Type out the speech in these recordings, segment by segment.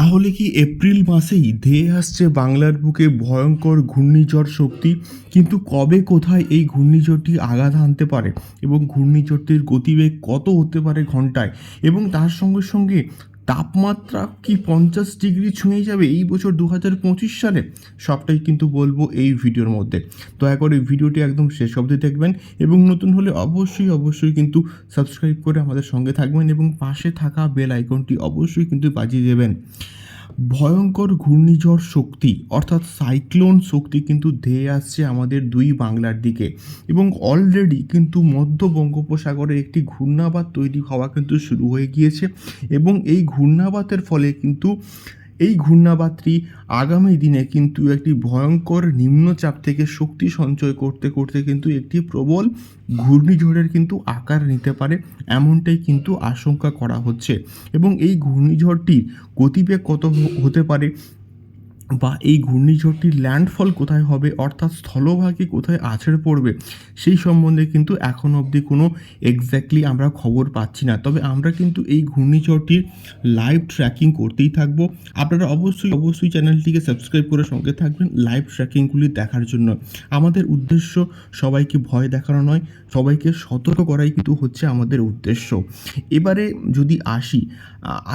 তাহলে কি এপ্রিল মাসেই ধেয়ে আসছে বাংলার বুকে ভয়ঙ্কর ঘূর্ণিঝড় শক্তি? কিন্তু কবে, কোথায় এই ঘূর্ণিঝড়টি আঘাত আনতে পারে? এবং ঘূর্ণিঝড়টির গতিবেগ কত হতে পারে ঘন্টায়? এবং তার সঙ্গে সঙ্গে তাপমাত্রা কি পঞ্চাশ ডিগ্রি ছুঁয়ে যাবে এই বছর দু হাজার পঁচিশ সালে? সবটাই কিন্তু বলব এই ভিডিওর মধ্যে। দয়া করে ভিডিওটি একদম শেষ অবধি দেখবেন এবং নতুন হলে অবশ্যই অবশ্যই কিন্তু সাবস্ক্রাইব করে আমাদের সঙ্গে থাকবেন এবং পাশে থাকা বেল আইকনটি অবশ্যই কিন্তু বাজিয়ে দেবেন। ভয়ঙ্কর ঘূর্ণিঝড় শক্তি, অর্থাৎ সাইক্লোন শক্তি কিন্তু ধেয়ে আসছে আমাদের দুই বাংলার দিকে। এবং অলরেডি কিন্তু মধ্য বঙ্গোপসাগরে একটি ঘূর্ণাবাত তৈরি হওয়া কিন্তু শুরু হয়ে গিয়েছে। এবং এই ঘূর্ণাবাতের ফলে কিন্তু এই ঘূর্ণাবাতটি আগামী দিনে কিন্তু একটি ভয়ঙ্কর নিম্নচাপ থেকে শক্তি সঞ্চয় করতে করতে কিন্তু একটি প্রবল ঘূর্ণিঝড়ের কিন্তু আকার নিতে পারে, এমনটাই কিন্তু আশঙ্কা করা হচ্ছে। এবং এই ঘূর্ণিঝড়টির গতিবেগ কত হতে পারে বা এই ঘূর্ণিঝড়টির ল্যান্ডফল কোথায় হবে, অর্থাৎ স্থলভাগে কোথায় আছড়ে পড়বে, সেই সম্বন্ধে কিন্তু এখন অবধি কোনো এক্স্যাক্টলি আমরা খবর পাচ্ছি না। তবে আমরা কিন্তু এই ঘূর্ণিঝড়টির লাইভ ট্র্যাকিং করতেই থাকব। আপনারা অবশ্যই অবশ্যই চ্যানেলটিকে সাবস্ক্রাইব করে সঙ্গে থাকবেন লাইভ ট্র্যাকিংগুলি দেখার জন্য। আমাদের উদ্দেশ্য সবাইকে ভয় দেখানো নয়, সবাইকে সতর্ক করাই কিন্তু হচ্ছে আমাদের উদ্দেশ্য। এবারে যদি আসি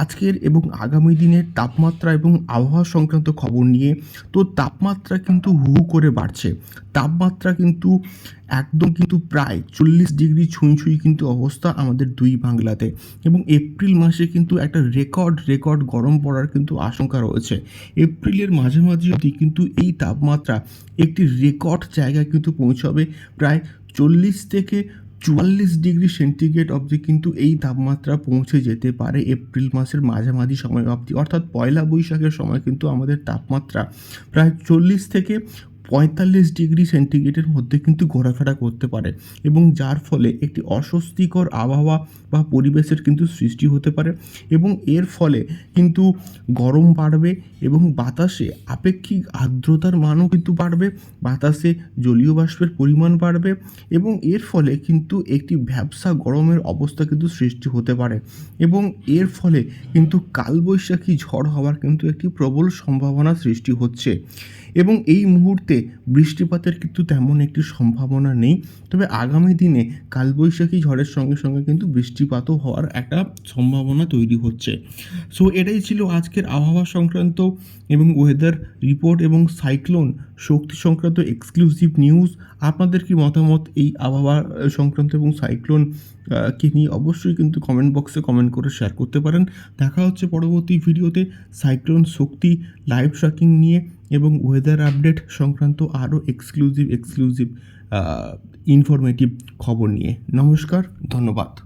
আজকের এবং আগামী দিনের তাপমাত্রা এবং আবহাওয়া সংক্রান্ত খবর নিয়ে, তো তাপমাত্রা কিন্তু হু করে বাড়ছে। তাপমাত্রা কিন্তু একদম কিন্তু প্রায় চল্লিশ ডিগ্রি ছুঁই ছুঁই কিন্তু অবস্থা আমাদের দুই বাংলাতে। এবং এপ্রিল মাসে কিন্তু একটা রেকর্ড রেকর্ড গরম পড়ার কিন্তু আশঙ্কা রয়েছে। এপ্রিলের মাঝামাঝি অবধি কিন্তু এই তাপমাত্রা একটি রেকর্ড জায়গায় কিন্তু পৌঁছাবে, প্রায় চল্লিশ থেকে চুয়াল্লিশ ডিগ্রি সেন্টিগ্রেড অবধি কিন্তু এই তাপমাত্রা পৌঁছে যেতে পারে এপ্রিল মাসের মাঝামাঝি সময় অবধি। অর্থাৎ পয়লা বৈশাখের সময় কিন্তু আমাদের তাপমাত্রা প্রায় চল্লিশ থেকে পঁয়তাল্লিশ ডিগ্রি সেন্টিগ্রেডের মধ্যে কিন্তু ঘোরাফেরা করতে পারে এবং যার ফলে একটি অস্বস্তিকর আবহাওয়া বা পরিবেশের কিন্তু সৃষ্টি হতে পারে এবং এর ফলে কিন্তু গরম বাড়বে এবং বাতাসে আপেক্ষিক আর্দ্রতার মানও কিন্তু বাড়বে, বাতাসে জলীয় বাষ্পের পরিমাণ বাড়বে এবং এর ফলে কিন্তু একটি ভ্যাবসা গরমের অবস্থা কিন্তু সৃষ্টি হতে পারে এবং এর ফলে কিন্তু কালবৈশাখী ঝড় হওয়ার কিন্তু একটি প্রবল সম্ভাবনা সৃষ্টি হচ্ছে এবং এই মুহূর্তে বৃষ্টিপাতের কিন্তু তেমন একটি সম্ভাবনা নেই। তবে আগামী দিনে কালবৈশাখী ঝড়ের সঙ্গে সঙ্গে কিন্তু বৃষ্টিপাতও হওয়ার একটা সম্ভাবনা তৈরি হচ্ছে। সো এটাই ছিল আজকের আবহাওয়া সংক্রান্ত এবং ওয়েদার রিপোর্ট এবং সাইক্লোন শক্তি সংক্রান্ত এক্সক্লুসিভ নিউজ আপনাদের কি মতামত এই আবহাওয়া সংক্রান্ত এবং সাইক্লোন কে নিয়ে অবশ্যই কিন্তু কমেন্ট বক্সে কমেন্ট করে শেয়ার করতে পারেন। দেখা হচ্ছে পরবর্তী ভিডিওতে সাইক্লোন শক্তি লাইভ ট্র্যাকিং নিয়ে এবং ওয়েদার আপডেট সংক্রান্ত আরও এক্সক্লুসিভ এক্সক্লুসিভ ইনফরমেটিভ খবর নিয়ে। নমস্কার, ধন্যবাদ।